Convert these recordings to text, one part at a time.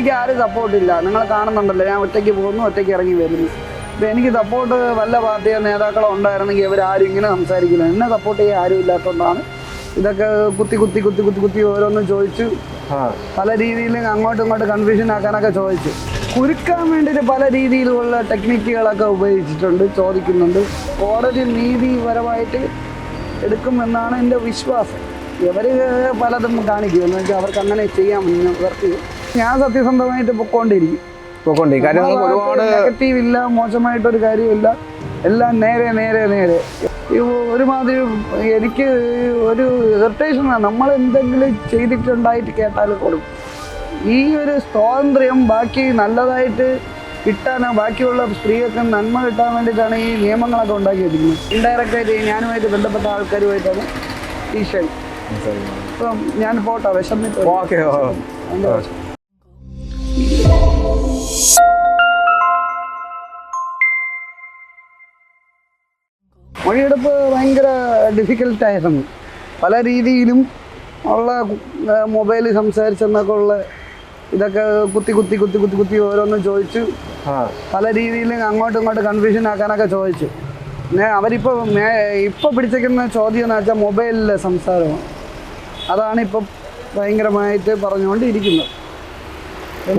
എനിക്ക് ആരും സപ്പോർട്ടില്ല നിങ്ങൾ കാണുന്നുണ്ടല്ലോ. ഞാൻ ഒറ്റയ്ക്ക് പോകുന്നു ഒറ്റയ്ക്ക് ഇറങ്ങി വരുന്നു. ഇപ്പം എനിക്ക് സപ്പോർട്ട് വല്ല പാർട്ടിയോ നേതാക്കളോ ഉണ്ടായിരുന്നെങ്കിൽ ഇവരാരും ഇങ്ങനെ സംസാരിക്കില്ല. എന്നെ സപ്പോർട്ട് ചെയ്യാൻ ആരും ഇല്ലാത്തതുകൊണ്ടാണ് ഇതൊക്കെ കുത്തി കുത്തി കുത്തി കുത്തി കുത്തി ഓരോന്നും ചോദിച്ചു. പല രീതിയിലും അങ്ങോട്ടും ഇങ്ങോട്ടും കൺഫ്യൂഷൻ ആക്കാനൊക്കെ ചോദിച്ചു. കുരുക്കാൻ വേണ്ടിയിട്ട് പല രീതിയിലുള്ള ടെക്നിക്കുകളൊക്കെ ഉപയോഗിച്ചിട്ടുണ്ട് ചോദിക്കുന്നുണ്ട്. കോടതി നീതിപരമായിട്ട് എടുക്കുമെന്നാണ് എന്റെ വിശ്വാസം. ഇവർ പലതും കാണിക്കും. എന്ന് വെച്ചാൽ അവർക്ക് അങ്ങനെ ചെയ്യാൻ ഇവർക്ക് ഞാൻ സത്യസന്ധമായിട്ട് പൊക്കോണ്ടിരിക്കും. പൊക്കോണ്ടിരിക്കും. കാര്യം നമുക്ക് ഒരുപാട് നെഗറ്റീവ് ഇല്ല മോശമായിട്ടൊരു കാര്യമില്ല. എല്ലാം നേരെ നേരെ നേരെ. ഒരുമാതിരി എനിക്ക് ഒരു ഇറിറ്റേഷനാണ് നമ്മൾ എന്തെങ്കിലും ചെയ്തിട്ടുണ്ടായിട്ട് കേട്ടാൽ കൊടുക്കും ഈ ഒരു സ്വാതന്ത്ര്യം ബാക്കി നല്ലതായിട്ട് കിട്ടാനോ ബാക്കിയുള്ള സ്ത്രീകൾക്ക് നന്മ കിട്ടാൻ വേണ്ടിയിട്ടാണ് ഈ നിയമങ്ങളൊക്കെ ഉണ്ടാക്കി വെച്ചിരിക്കുന്നത് ഇൻഡയറക്റ്റ് ആയിട്ട് ഞാനുമായിട്ട് ബന്ധപ്പെട്ട ആൾക്കാരുമായിട്ടാണ് ഈ ഷെൽ ഞാൻ പോട്ടെ വിശന്നിട്ട് ഓക്കെ മൊഴിയെടുപ്പ് ഭയങ്കര ഡിഫിക്കൽട്ടായിരുന്നു പല രീതിയിലും ഉള്ള മൊബൈൽ സംസാരിച്ചെന്നൊക്കെ ഉള്ള ഇതൊക്കെ കുത്തി കുത്തി കുത്തി കുത്തി കുത്തി ഓരോന്നും ചോദിച്ചു പല രീതിയിലും അങ്ങോട്ടും ഇങ്ങോട്ടും കൺഫ്യൂഷൻ ആക്കാനൊക്കെ ചോദിച്ചു. പിന്നെ അവരിപ്പോൾ മേ ഇപ്പോൾ പിടിച്ചേക്കുന്ന ചോദ്യം എന്ന് വെച്ചാൽ മൊബൈലിലെ സംസാരമാണ്. അതാണ് ഇപ്പം ഭയങ്കരമായിട്ട് പറഞ്ഞുകൊണ്ടിരിക്കുന്നത്.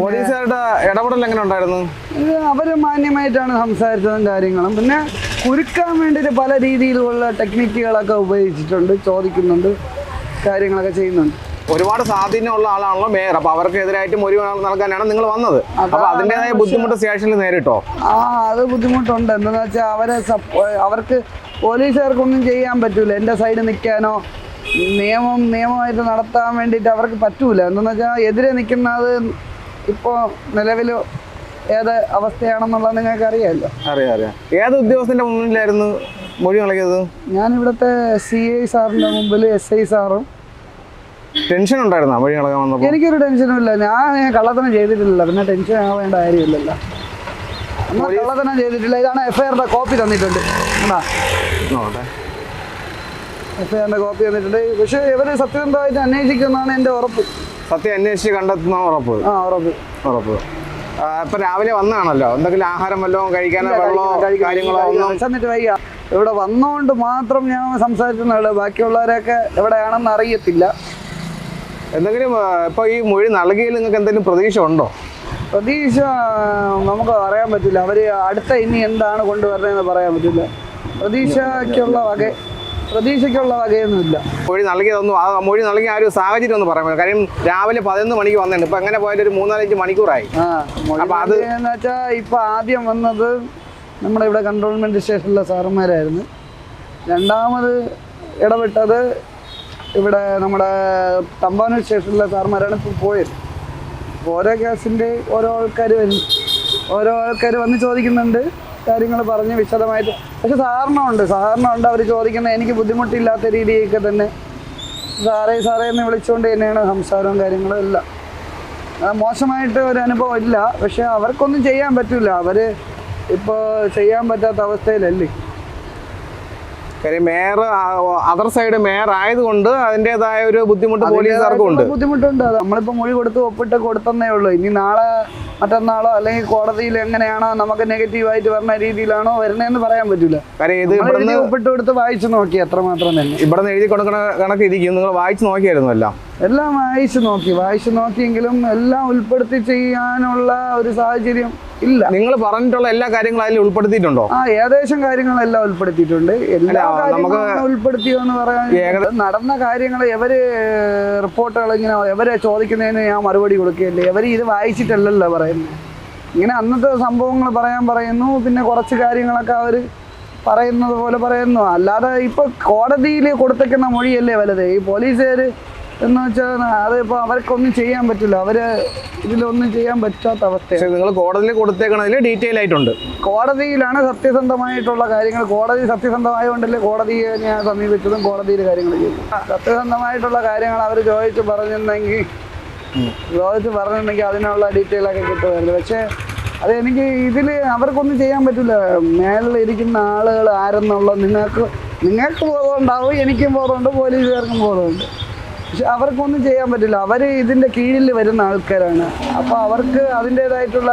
പോലീസുകാരുടെ ഇടപെടൽ എങ്ങനെ ഉണ്ടായിരുന്നു? അവർ മാന്യമായിട്ടാണ് സംസാരിച്ചതും കാര്യങ്ങളും. പിന്നെ കുരുക്കാൻ വേണ്ടിയിട്ട് പല രീതിയിലുള്ള ടെക്നിക്കുകളൊക്കെ ഉപയോഗിച്ചിട്ടുണ്ട് ചോദിക്കുന്നുണ്ട് കാര്യങ്ങളൊക്കെ ചെയ്യുന്നുണ്ട്. ഒരുപാട് സ്വാധീനമുള്ള ആളാണല്ലോ മേയർ. അപ്പൊ അവർക്കെതിരായിട്ടും ഒരു നൽകാനാണ് നിങ്ങൾ വന്നത്. അപ്പൊ അതിന്റേതായ ബുദ്ധിമുട്ട് സ്റ്റേഷനിൽ നേരിട്ടോ? ആ അത് ബുദ്ധിമുട്ടുണ്ട്. എന്താണെന്ന് വെച്ചാൽ അവരെ അവർക്ക് പോലീസുകാർക്കൊന്നും ചെയ്യാൻ പറ്റൂല. എന്റെ സൈഡ് നിൽക്കാനോ നിയമം നിയമമായിട്ട് നടത്താൻ വേണ്ടിയിട്ട് അവർക്ക് പറ്റൂല. എന്താണെന്ന് വെച്ചാൽ എതിരെ നിൽക്കുന്നത് ഇപ്പോൾ നിലവിൽ ഏത് അവസ്ഥയാണെന്നുള്ളത് നിങ്ങൾക്ക് അറിയാമല്ലോ. അറിയാം അറിയാം. ഏത് ഉദ്യോഗസ്ഥന്റെ മുന്നിലായിരുന്നു മൊഴി നൽകിയത്? ഞാൻ ഇവിടുത്തെ സി ഐ സാറിന്റെ മുമ്പിൽ എസ് ഐ സാറും. ടെൻഷൻ ഉണ്ടായിരുന്നോ മൊഴി നൽകാൻ വന്നപ്പോൾ? എനിക്കൊരു ടെൻഷനും ഇല്ല. ഞാൻ കള്ളത്തനം ചെയ്തിട്ടില്ല പിന്നെ ടെൻഷൻ ആവേണ്ട കാര്യമില്ലല്ലോ. നമ്മൾ കള്ളത്തനം ചെയ്തിട്ടില്ല. ഇതാണ് എഫ്ഐആറിന്റെ കോപ്പി തന്നിട്ടുണ്ട്. എഫ്ഐആറിന്റെ കോപ്പി തന്നിട്ടുണ്ട്. പക്ഷേ ഇവർ സത്യസന്ധമായിട്ട് അന്വേഷിക്കുമെന്നാണ് എന്റെ ഉറപ്പ്. സത്യം അന്വേഷിച്ച് കണ്ടെത്തുന്ന ഉറപ്പ്. ആ ഉറപ്പ്. ഉറപ്പ്. ഇപ്പൊ രാവിലെ വന്നാണല്ലോ. എന്തെങ്കിലും ആഹാരം വല്ലതും കഴിക്കാനോ വെള്ളമോ കാര്യങ്ങളോ ഒന്നും? വയ്യ ഇവിടെ വന്നുകൊണ്ട് മാത്രം ഞാൻ സംസാരിക്കുന്നുള്ളൂ ബാക്കിയുള്ളവരൊക്കെ എവിടെയാണെന്ന് അറിയത്തില്ല. എന്തെങ്കിലും ഇപ്പൊ ഈ മൊഴി നൽകിയിൽ നിങ്ങൾക്ക് എന്തെങ്കിലും പ്രതീക്ഷ ഉണ്ടോ പ്രതീക്ഷ നമുക്ക് അറിയാൻ പറ്റില്ല. അവർ അടുത്ത ഇനി എന്താണ് കൊണ്ടുവരുന്നതെന്ന് പറയാൻ പറ്റില്ല. പ്രതീക്ഷയ്ക്കുള്ള വക പ്രതീക്ഷയ്ക്കുള്ള വകയൊന്നുമില്ല. മൊഴി നൽകിയതൊന്നും ആ മൊഴി നൽകിയ ആ ഒരു സാഹചര്യം ഒന്ന് പറയാൻ കാര്യം രാവിലെ പതിനൊന്ന് മണിക്ക് വന്നിട്ടുണ്ട് ഇപ്പൊ എങ്ങനെ പോയാലും ഒരു മൂന്നാലഞ്ച് മണിക്കൂറായി അപ്പൊ അത് എന്ന് വെച്ചാൽ ഇപ്പൊ ആദ്യം വന്നത് നമ്മുടെ ഇവിടെ കൺട്രോൾമെന്റ് സ്റ്റേഷനിലെ സാറന്മാരായിരുന്നു. രണ്ടാമത് ഇടപെട്ടത് ഇവിടെ നമ്മുടെ തമ്പാനൂർ സ്റ്റേഷനിലെ സാറന്മാരാണ് ഇപ്പോൾ പോയത്. ഓരോ കേസിന്റെ ഓരോ ആൾക്കാർ വരും. ഓരോ ആൾക്കാർ വന്ന് ചോദിക്കുന്നുണ്ട്. കാര്യങ്ങൾ പറഞ്ഞ് വിശദമായിട്ട്. പക്ഷെ സാറിനുണ്ട്. സാറിനുണ്ട് അവർ ചോദിക്കുന്ന എനിക്ക് ബുദ്ധിമുട്ടില്ലാത്ത രീതിയൊക്കെ തന്നെ. സാറേ സാറേ എന്ന് വിളിച്ചുകൊണ്ട് തന്നെയാണ് സംസാരവും കാര്യങ്ങളും എല്ലാം. മോശമായിട്ട് ഒരു അനുഭവം ഇല്ല. പക്ഷെ അവർക്കൊന്നും ചെയ്യാൻ പറ്റില്ല അവർ ഇപ്പോൾ ചെയ്യാൻ പറ്റാത്ത അവസ്ഥയിലല്ലേ? കാര്യം മേയർ അതർ സൈഡ് മേയർ ആയതുകൊണ്ട് അതിന്റെതായ ഒരു ബുദ്ധിമുട്ട് പോലീസുകാർക്കും ഉണ്ട്. ബുദ്ധിമുട്ടുണ്ട്. നമ്മളിപ്പോൾ മൊഴി കൊടുത്ത് ഒപ്പിട്ട് കൊടുത്തന്നേ ഉള്ളൂ. ഇനി നാളെ മറ്റന്നാളോ അല്ലെങ്കിൽ കോടതിയിൽ എങ്ങനെയാണോ നമുക്ക് നെഗറ്റീവായിട്ട് വരുന്ന രീതിയിലാണോ വരുന്നതെന്ന് പറയാൻ പറ്റില്ല കാര്യം ഇത് ഇവിടുന്ന് ഒപ്പിട്ട് കൊടുത്ത് വായിച്ചു നോക്കി എത്രമാത്രം തന്നെ. ഇവിടെ എഴുതി കൊടുക്കണ കണക്ക് ഇരിക്കും. നിങ്ങൾ വായിച്ചു നോക്കിയായിരുന്നു എല്ലാം? എല്ലാം വായിച്ചു നോക്കി. വായിച്ചു നോക്കിയെങ്കിലും എല്ലാം ഉൾപ്പെടുത്തി ചെയ്യാനുള്ള ഒരു സാഹചര്യം ഇല്ല. നിങ്ങൾ പറഞ്ഞിട്ടുള്ള എല്ലാ കാര്യങ്ങളും അതിൽ ഉൾപ്പെടുത്തിയിട്ടുണ്ടോ? ആ ഏകദേശം കാര്യങ്ങളെല്ലാം ഉൾപ്പെടുത്തിയിട്ടുണ്ട്. എല്ലാ നമുക്ക് ഉൾപ്പെടുത്തിയോ എന്ന് പറയാൻ നടന്ന കാര്യങ്ങൾ എവര് റിപ്പോർട്ടുകൾ ഇങ്ങനെ എവരെ ചോദിക്കുന്നതിന് ഞാൻ മറുപടി കൊടുക്കുകയല്ലേ. എവര് ഇത് വായിച്ചിട്ടല്ലല്ലോ പറയുന്നത്. ഇങ്ങനെ അന്നത്തെ സംഭവങ്ങൾ പറയാൻ പറയുന്നു പിന്നെ കുറച്ച് കാര്യങ്ങളൊക്കെ അവർ പറയുന്നത് പോലെ പറയുന്നു. അല്ലാതെ ഇപ്പൊ കോടതിയിൽ കൊടുത്തേക്കുന്ന മൊഴിയല്ലേ വലുത്. ഈ പോലീസുകാർ എന്ന് വെച്ചാൽ അതിപ്പോൾ അവർക്കൊന്നും ചെയ്യാൻ പറ്റില്ല. അവർ ഇതിലൊന്നും ചെയ്യാൻ പറ്റാത്ത അവസ്ഥയാണ്. നിങ്ങൾ കോടതിയിൽ കൊടുത്തേക്കണതിൽ ഡീറ്റെയിൽ ആയിട്ടുണ്ട്. കോടതിയിലാണ് സത്യസന്ധമായിട്ടുള്ള കാര്യങ്ങൾ. കോടതി സത്യസന്ധമായതുകൊണ്ടല്ലേ കോടതിയെ ഞാൻ സമീപിച്ചതും കോടതിയിൽ കാര്യങ്ങൾ ചെയ്തു. സത്യസന്ധമായിട്ടുള്ള കാര്യങ്ങൾ അവർ ചോദിച്ച് പറഞ്ഞിരുന്നെങ്കിൽ ചോദിച്ച് പറഞ്ഞിരുന്നെങ്കിൽ അതിനുള്ള ഡീറ്റെയിൽ ഒക്കെ കിട്ടുമായിരുന്നു. പക്ഷേ അത് എനിക്ക് ഇതിൽ അവർക്കൊന്നും ചെയ്യാൻ പറ്റില്ല. മേളിൽ ഇരിക്കുന്ന ആളുകൾ ആരെന്നുള്ള നിങ്ങൾക്ക് നിങ്ങൾക്ക് ബോധമുണ്ടാവും എനിക്കും ബോധമുണ്ട് പോലീസുകാർക്കും ബോധമുണ്ട് പക്ഷെ അവർക്കൊന്നും ചെയ്യാൻ പറ്റില്ല. അവർ ഇതിന്റെ കീഴിൽ വരുന്ന ആൾക്കാരാണ്. അപ്പോൾ അവർക്ക് അതിന്റേതായിട്ടുള്ള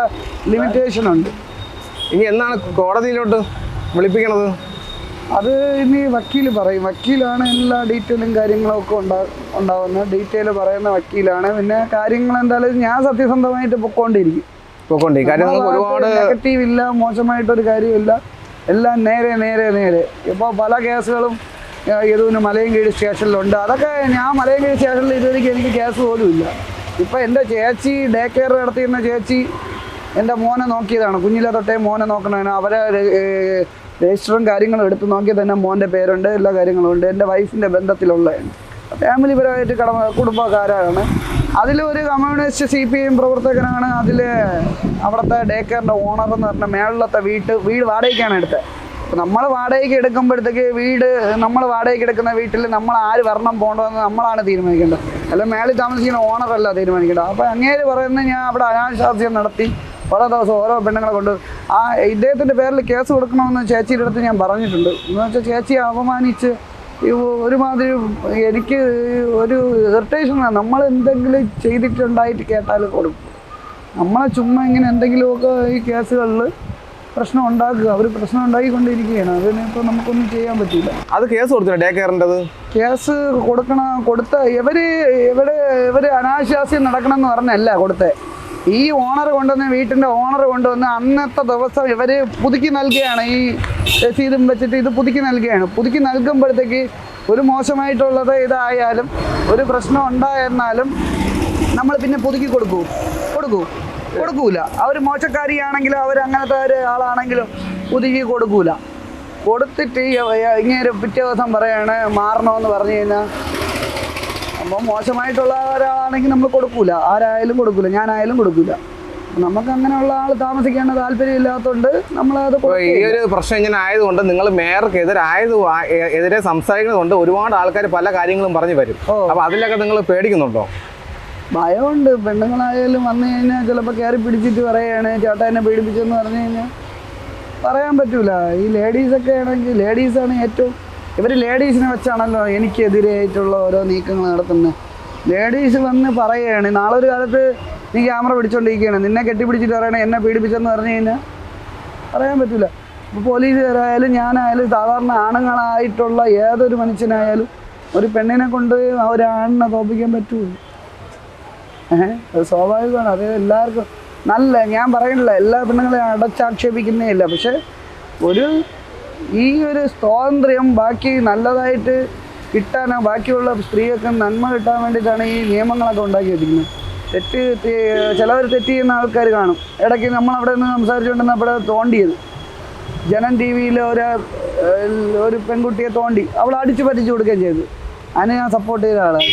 ലിമിറ്റേഷൻ ഉണ്ട്. ഇനി എന്നാണ് കോടതിയിലോട്ട് വിളിപ്പിക്കണത്? അത് ഇനി വക്കീൽ പറയും. വക്കീലാണ് എല്ലാ ഡീറ്റെയിലും കാര്യങ്ങളും ഒക്കെ ഉണ്ടാ ഉണ്ടാവുന്നത്. ഡീറ്റെയിൽ പറയുന്ന വക്കീലാണ്. പിന്നെ കാര്യങ്ങൾ എന്തായാലും ഞാൻ സത്യസന്ധമായിട്ട് പൊക്കോണ്ടിരിക്കും. പൊക്കോണ്ടിരിക്കും. കാര്യം ഒരുപാട് നെഗറ്റീവ് ഇല്ല മോശമായിട്ടൊരു കാര്യമില്ല. എല്ലാം നേരെ നേരെ നേരെ. ഇപ്പോൾ പല കേസുകളും യദുവിന് മലയൻകീഴ് സ്റ്റേഷനിലുണ്ട്. അതൊക്കെ ഞാൻ മലയൻകീഴ് സ്റ്റേഷനിൽ ഇതുവരെയ്ക്ക് എനിക്ക് കേസ് പോലും ഇല്ല. ഇപ്പം എന്റെ ചേച്ചി ഡേ കെയർ നടത്തിയിരുന്ന ചേച്ചി എന്റെ മോനെ നോക്കിയതാണ്. കുഞ്ഞിലെ തൊട്ടേ മോനെ നോക്കണതാണ് അവരെ രജിസ്റ്ററും കാര്യങ്ങളും എടുത്ത് നോക്കി തന്നെ മോന്റെ പേരുണ്ട് എല്ലാ കാര്യങ്ങളും ഉണ്ട്. എന്റെ വൈഫിന്റെ ബന്ധത്തിലുള്ള ഫാമിലി പരമായിട്ട് കടമ കുടുംബക്കാരാണ്. അതിലൊരു കമ്മ്യൂണിസ്റ്റ് സി പി എം പ്രവർത്തകനാണ് അതിൽ അവിടുത്തെ ഡേ കെയറിന്റെ ഓണർ എന്ന് പറഞ്ഞ മേളിലത്തെ വീട്ട് വീട് വാടകയ്ക്കാണ് എടുത്തത് നമ്മൾ വാടകയ്ക്ക് എടുക്കുമ്പോഴത്തേക്ക് വീട് നമ്മൾ വാടകയ്ക്ക് എടുക്കുന്ന വീട്ടിൽ നമ്മൾ ആര് വരണം പോകണമെന്ന് നമ്മളാണ് തീരുമാനിക്കേണ്ടത്. അല്ല മേളിൽ താമസിക്കുന്ന ഓണറല്ല തീരുമാനിക്കേണ്ടത്. അപ്പോൾ അങ്ങേര് പറയുന്നത് ഞാൻ അവിടെ അനാശാസ്യം നടത്തി ഓരോ ദിവസം ഓരോ പെണ്ണുങ്ങളെ കൊണ്ട് ആ ഇദ്ദേഹത്തിന്റെ പേരിൽ കേസ് കൊടുക്കണമെന്ന് ചേച്ചിയുടെ അടുത്ത് ഞാൻ പറഞ്ഞിട്ടുണ്ട്. എന്ന് വെച്ചാൽ ചേച്ചിയെ അപമാനിച്ച് ഒരുമാതിരി എനിക്ക് ഒരു ഇറിറ്റേഷനാണ് നമ്മൾ എന്തെങ്കിലും ചെയ്തിട്ടുണ്ടായിട്ട് കേട്ടാൽ കൊടുക്കും. നമ്മളെ ചുമ്മാ ഇങ്ങനെ എന്തെങ്കിലുമൊക്കെ ഈ കേസുകളിൽ പ്രശ്നം ഉണ്ടാക്കുക അവർ പ്രശ്നം ഉണ്ടാക്കിക്കൊണ്ടിരിക്കുകയാണ് അതിനിപ്പോൾ നമുക്കൊന്നും ചെയ്യാൻ പറ്റില്ല. അത് കേസ് കൊടുത്തില്ല? ഡേ കെയറിന്റെത്? കേസ് കൊടുക്കണ കൊടുത്ത ഇവർ ഇവിടെ ഇവർ അനാശാസ്യം നടക്കണം എന്ന് പറഞ്ഞല്ല കൊടുത്തേ. ഈ ഓണർ കൊണ്ടുവന്ന് വീട്ടിന്റെ ഓണർ കൊണ്ടുവന്ന് അന്നത്തെ ദിവസം ഇവർ പുതുക്കി നൽകുകയാണ്. ഈ രസീതും വെച്ചിട്ട് ഇത് പുതുക്കി നൽകുകയാണ്. പുതുക്കി നൽകുമ്പോഴത്തേക്ക് ഒരു മോശമായിട്ടുള്ളത് ഇതായാലും ഒരു പ്രശ്നം ഉണ്ടായിരുന്നാലും നമ്മൾ പിന്നെ പുതുക്കി കൊടുക്കൂ. കൊടുക്കൂ. കൊടുക്കൂല. അവർ മോശക്കാരിയാണെങ്കിലും അവർ അങ്ങനത്തെ ഒരു ആളാണെങ്കിലും പുതുക്കി കൊടുക്കൂല. കൊടുത്തിട്ട് ഇങ്ങനെ പിറ്റേ ദിവസം പറയാണ് മാറണമെന്ന് പറഞ്ഞു കഴിഞ്ഞാൽ അപ്പോൾ മോശമായിട്ടുള്ള ഒരാളാണെങ്കിൽ നമ്മൾ കൊടുക്കൂല. ആരായാലും കൊടുക്കൂല. ഞാനായാലും കൊടുക്കൂല. നമുക്ക് അങ്ങനെയുള്ള ആൾ താമസിക്കാൻ താല്പര്യമില്ലാത്തതുകൊണ്ട് നമ്മളത് ഈ ഒരു പ്രശ്നം ഇങ്ങനെ ആയതുകൊണ്ട് നിങ്ങൾ മേയർക്ക് എതിരായത് എതിരെ സംസാരിക്കുന്നതുകൊണ്ട് ഒരുപാട് ആൾക്കാർ പല കാര്യങ്ങളും പറഞ്ഞു വരും. അപ്പൊ അപ്പോൾ അതിലൊക്കെ നിങ്ങൾ പേടിക്കുന്നുണ്ടോ? ഭയമുണ്ട്. പെണ്ണുങ്ങളായാലും വന്നു കഴിഞ്ഞാൽ ചിലപ്പോൾ കയറി പിടിച്ചിട്ട് പറയുകയാണ് ചേട്ടാ എന്നെ പറഞ്ഞു കഴിഞ്ഞാൽ പറയാൻ പറ്റൂല. ഈ ലേഡീസൊക്കെ ആണെങ്കിൽ ലേഡീസാണ് ഏറ്റവും ഇവർ ലേഡീസിനെ വെച്ചാണല്ലോ എനിക്കെതിരായിട്ടുള്ള ഓരോ നീക്കങ്ങൾ നടത്തുന്നത് ലേഡീസ് വന്ന് പറയുകയാണ് നാളെ ഒരു കാലത്ത് നീ ക്യാമറ പിടിച്ചോണ്ടിരിക്കുകയാണ്. നിന്നെ കെട്ടിപ്പിടിച്ചിട്ട് പറയണേ എന്നെ പീഡിപ്പിച്ചെന്ന് പറഞ്ഞു കഴിഞ്ഞാൽ പറയാൻ പറ്റില്ല ഇപ്പോൾ പോലീസുകാരായാലും ഞാനായാലും സാധാരണ ആണുങ്ങളായിട്ടുള്ള ഏതൊരു മനുഷ്യനായാലും ഒരു പെണ്ണിനെ കൊണ്ട് ആ ഒരു ആണിനെ തോപ്പിക്കാൻ പറ്റുമോ ഏഹ് അത് സ്വാഭാവികമാണ്. അത് എല്ലാവർക്കും നല്ല ഞാൻ പറയുന്നില്ല എല്ലാ പെണ്ണുങ്ങളെയും അടച്ചാക്ഷേപിക്കുന്നേ ഇല്ല പക്ഷെ ഒരു ഈ ഒരു സ്വാതന്ത്ര്യം ബാക്കി നല്ലതായിട്ട് കിട്ടാനോ ബാക്കിയുള്ള സ്ത്രീകൾക്ക് നന്മ കിട്ടാൻ വേണ്ടിയിട്ടാണ് ഈ നിയമങ്ങളൊക്കെ ഉണ്ടാക്കി വെച്ചിരിക്കുന്നത് തെറ്റ് ചിലവർ തെറ്റ് ചെയ്യുന്ന ആൾക്കാർ കാണും. ഇടയ്ക്ക് നമ്മളവിടെ നിന്ന് സംസാരിച്ചുകൊണ്ടിരുന്ന അവിടെ തോണ്ടിയത്. ജനം ടി വിയിൽ ഒരു ഒരു പെൺകുട്ടിയെ തോണ്ടി അവൾ അടിച്ചു പറ്റിച്ചു കൊടുക്കുകയും ചെയ്തു. അതിന് ഞാൻ സപ്പോർട്ട് ചെയ്ത ആളാണ്.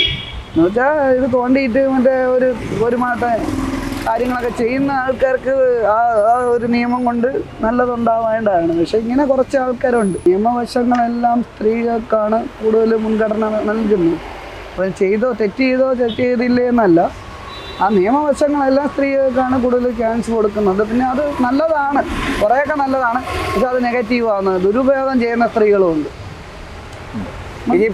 എന്ന് വെച്ചാൽ ഇത് തോണ്ടിയിട്ട് മറ്റേ ഒരു ഒരു മാസത്തെ കാര്യങ്ങളൊക്കെ ചെയ്യുന്ന ആൾക്കാർക്ക് ആ ആ ഒരു നിയമം കൊണ്ട് നല്ലതുണ്ടാവേണ്ടതാണ്. പക്ഷെ ഇങ്ങനെ കുറച്ച് ആൾക്കാരുണ്ട്. നിയമവശങ്ങളെല്ലാം സ്ത്രീകൾക്കാണ് കൂടുതൽ മുൻഗണന നൽകുന്നത്. അപ്പം ചെയ്തോ തെറ്റ് ചെയ്തോ തെറ്റ് ചെയ്തില്ലേ എന്നല്ല. ആ നിയമവശങ്ങളെല്ലാം സ്ത്രീകൾക്കാണ് കൂടുതൽ ചാൻസ് കൊടുക്കുന്നത്. പിന്നെ അത് നല്ലതാണ്. കുറേയൊക്കെ നല്ലതാണ്. പക്ഷെ അത് നെഗറ്റീവ് ആവുന്നത് ദുരുപയോഗം ചെയ്യുന്ന സ്ത്രീകളും ഉണ്ട് ഇനി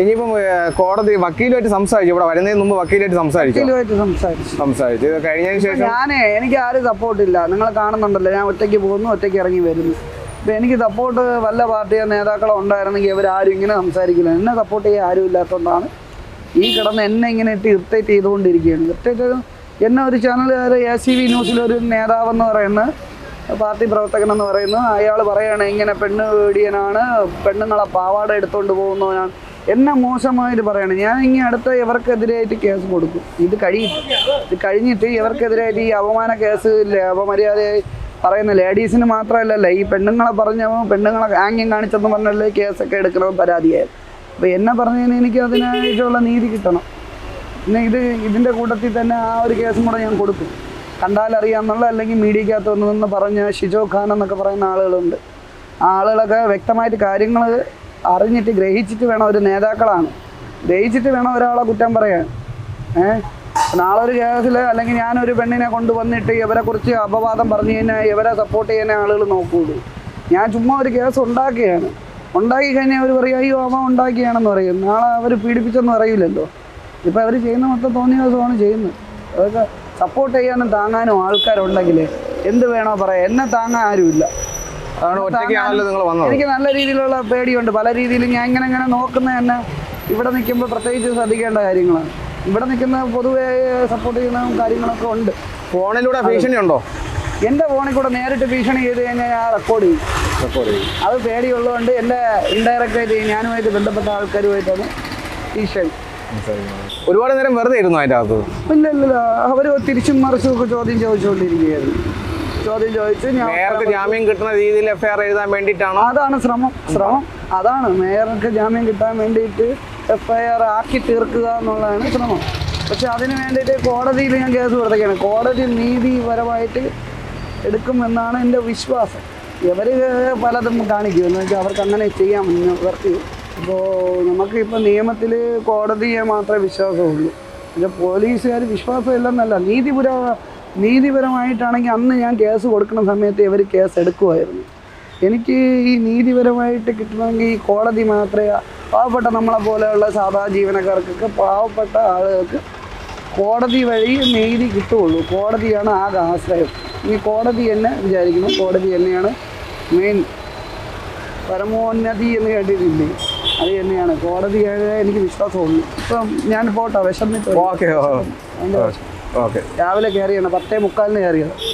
ഇനിയിപ്പം കോടതി വക്കീലുമായിട്ട് സംസാരിച്ചു? ഇവിടെ വരുന്നതിന് മുമ്പ് വക്കീലായിട്ട് സംസാരിച്ചു? വക്കീലുമായിട്ട് സംസാരിച്ചു. സംസാരിച്ചു. ഇത് കഴിഞ്ഞതിന് ശേഷം? ഞാനേ എനിക്ക് ആരും സപ്പോർട്ടില്ല നിങ്ങൾ കാണുന്നുണ്ടല്ലോ. ഞാൻ ഒറ്റയ്ക്ക് പോകുന്നു ഒറ്റയ്ക്ക് ഇറങ്ങി വരുന്നു. ഇപ്പം എനിക്ക് സപ്പോർട്ട് വല്ല പാർട്ടിയോ നേതാക്കളോ ഉണ്ടായിരുന്നെങ്കിൽ ആരും ഇങ്ങനെ സംസാരിക്കില്ല. എന്നെ സപ്പോർട്ട് ചെയ്യാൻ ആരും ഇല്ലാത്തതുകൊണ്ടാണ് ഈ കിടന്ന് എന്നെ ഇങ്ങനെ ഇട്ട് ഇറിറ്റേറ്റ് ചെയ്തുകൊണ്ടിരിക്കുകയാണ്. ഇറിറ്റേറ്റ് എന്നെ ഒരു ചാനലുകാർ എ സി വി ന്യൂസിലൊരു നേതാവെന്ന് പറയുന്ന പാർട്ടി പ്രവർത്തകൻ എന്ന് പറയുന്നു അയാൾ പറയാണ് ഇങ്ങനെ പെണ്ണ് പേടിയനാണ് പെണ്ണുങ്ങളെ പാവാട എടുത്തുകൊണ്ട് പോകുന്നവനാണ്. എന്നെ മോശമായിട്ട് പറയണം. ഞാൻ ഇനി അടുത്ത ഇവർക്കെതിരായിട്ട് കേസ് കൊടുക്കും. ഇത് കഴിയും. ഇത് കഴിഞ്ഞിട്ട് ഇവർക്കെതിരായിട്ട് ഈ അപമാന കേസ് അപമര്യാദയായി പറയുന്ന ലേഡീസിന് മാത്രമല്ലല്ല ഈ പെണ്ണുങ്ങളെ പറഞ്ഞ പെണ്ണുങ്ങളെ ആംഗ്യം കാണിച്ചെന്ന് പറഞ്ഞല്ലേ കേസൊക്കെ എടുക്കണമെന്ന് പരാതിയായത് അപ്പോൾ എന്നെ പറഞ്ഞതിന് എനിക്ക് അതിനായിട്ടുള്ള നീതി കിട്ടണം. പിന്നെ ഇത് ഇതിന്റെ കൂട്ടത്തിൽ തന്നെ ആ ഒരു കേസും കൂടെ ഞാൻ കൊടുക്കും. കണ്ടാലറിയാമെന്നുള്ള അല്ലെങ്കിൽ മീഡിയക്കകത്ത് വന്നതെന്ന് പറഞ്ഞ ഷിജോ ഖാൻ എന്നൊക്കെ പറയുന്ന ആളുകളുണ്ട്. ആളുകളൊക്കെ വ്യക്തമായിട്ട് കാര്യങ്ങൾ അറിഞ്ഞിട്ട് ഗ്രഹിച്ചിട്ട് വേണം ഒരു നേതാക്കളാണ്. ഗ്രഹിച്ചിട്ട് വേണം ഒരാളെ കുറ്റം പറയാൻ. ഏഹ് നാളെ ഒരു കേസിൽ അല്ലെങ്കിൽ ഞാനൊരു പെണ്ണിനെ കൊണ്ടുവന്നിട്ട് ഇവരെ കുറിച്ച് അപവാദം പറഞ്ഞു കഴിഞ്ഞാൽ ഇവരെ സപ്പോർട്ട് ചെയ്യുന്ന ആളുകൾ നോക്കുകയുള്ളൂ ഞാൻ ചുമ്മാ ഒരു കേസ് ഉണ്ടാക്കുകയാണ് ഉണ്ടാക്കി കഴിഞ്ഞാൽ അവർ പറയും അയ്യോ അവൻ ഉണ്ടാക്കിയാണെന്ന് പറയും. നാളെ അവർ പീഡിപ്പിച്ചെന്ന് പറയില്ലല്ലോ. ഇപ്പം അവർ ചെയ്യുന്ന മൊത്തം തോന്നിയ ദിവസമാണ് ചെയ്യുന്നത്. അതൊക്കെ സപ്പോർട്ട് ചെയ്യാനും താങ്ങാനും ആൾക്കാരുണ്ടെങ്കിൽ എന്ത് വേണോ പറയാം. എന്നെ താങ്ങാൻ ആരുമില്ല. എനിക്ക് നല്ല രീതിയിലുള്ള പേടിയുണ്ട്. പല രീതിയിലും ഞാൻ ഇങ്ങനെ ഇങ്ങനെ നോക്കുന്ന തന്നെ ഇവിടെ നിൽക്കുമ്പോൾ പ്രത്യേകിച്ച് ശ്രദ്ധിക്കേണ്ട കാര്യങ്ങളാണ് ഇവിടെ നിൽക്കുന്ന പൊതുവേ സപ്പോർട്ട് ചെയ്യുന്ന കാര്യങ്ങളൊക്കെ ഉണ്ട്. ഫോണിലൂടെ ഭീഷണി ഉണ്ടോ എന്റെ ഫോണിൽ കൂടെ നേരിട്ട് ഭീഷണി ചെയ്ത് കഴിഞ്ഞാൽ ഞാൻ റെക്കോർഡ് ചെയ്യും. അത് പേടിയുള്ളതുകൊണ്ട് എന്റെ ഇൻഡയറക്റ്റ് ആയിട്ട് ഞാനുമായിട്ട് ബന്ധപ്പെട്ട ആൾക്കാരുമായിട്ടാണ് ഭീഷണി ഒരുപാട് നേരം വെറുതെ ഇരുന്നു അതിന്റെ അകത്ത്? ഇല്ല ഇല്ല ഇല്ല. അവർ തിരിച്ചും മറിച്ചും ഒക്കെ ചോദ്യം ചോദിച്ചുകൊണ്ടിരിക്കുകയായിരുന്നു. ചോദ്യം ചോദിച്ചു മേയർക്ക് ജാമ്യം കിട്ടുന്ന രീതിയിൽ എഫ്ഐആർ എഴുതാൻ വേണ്ടിയിട്ടാണോ? അതാണ് ശ്രമം ശ്രമം. അതാണ് മേയർക്ക് ജാമ്യം കിട്ടാൻ വേണ്ടിയിട്ട് എഫ്ഐആർ ആക്കി തീർക്കുക എന്നുള്ളതാണ് ശ്രമം. പക്ഷെ അതിന് വേണ്ടിയിട്ട് കോടതിയിൽ ഞാൻ കേസ് കൊടുത്തേക്കാണ്. കോടതി നീതിപരമായിട്ട് എടുക്കുമെന്നാണ് എന്റെ വിശ്വാസം. ഇവർ പലതും കാണിക്കും. എന്ന് വെച്ചാൽ അവർക്ക് അങ്ങനെ ചെയ്യാം ഇവർക്ക് ഇപ്പോൾ നമുക്കിപ്പോൾ നിയമത്തിൽ കോടതിയെ മാത്രമേ വിശ്വാസമുള്ളൂ. പക്ഷെ പോലീസുകാർ വിശ്വാസമില്ലെന്നല്ല നീതിപുര നീതിപരമായിട്ടാണെങ്കിൽ അന്ന് ഞാൻ കേസ് കൊടുക്കുന്ന സമയത്ത് ഇവർ കേസ് എടുക്കുമായിരുന്നു. എനിക്ക് ഈ നീതിപരമായിട്ട് കിട്ടണമെങ്കിൽ ഈ കോടതി മാത്രമേ പാവപ്പെട്ട നമ്മളെ പോലെയുള്ള സാധാ ജീവനക്കാർക്കൊക്കെ പാവപ്പെട്ട ആളുകൾക്ക് കോടതി വഴി നീതി കിട്ടുകയുള്ളൂ. കോടതിയാണ് ആകെ ആശ്രയം. ഈ കോടതി തന്നെ വിചാരിക്കുന്നു. കോടതി തന്നെയാണ് മെയിൻ പരമോന്നതി എന്ന് കേട്ടിട്ടില്ലേ? അത് തന്നെയാണ്. കോടതി എനിക്ക് വിശ്വാസമുള്ളൂ. ഇപ്പം ഞാൻ പോട്ടെ വിശന്നിട്ട്. Okay okay. രാവിലെ കയറിയാണ്. പത്തേ മുക്കാലിന് കയറിയത്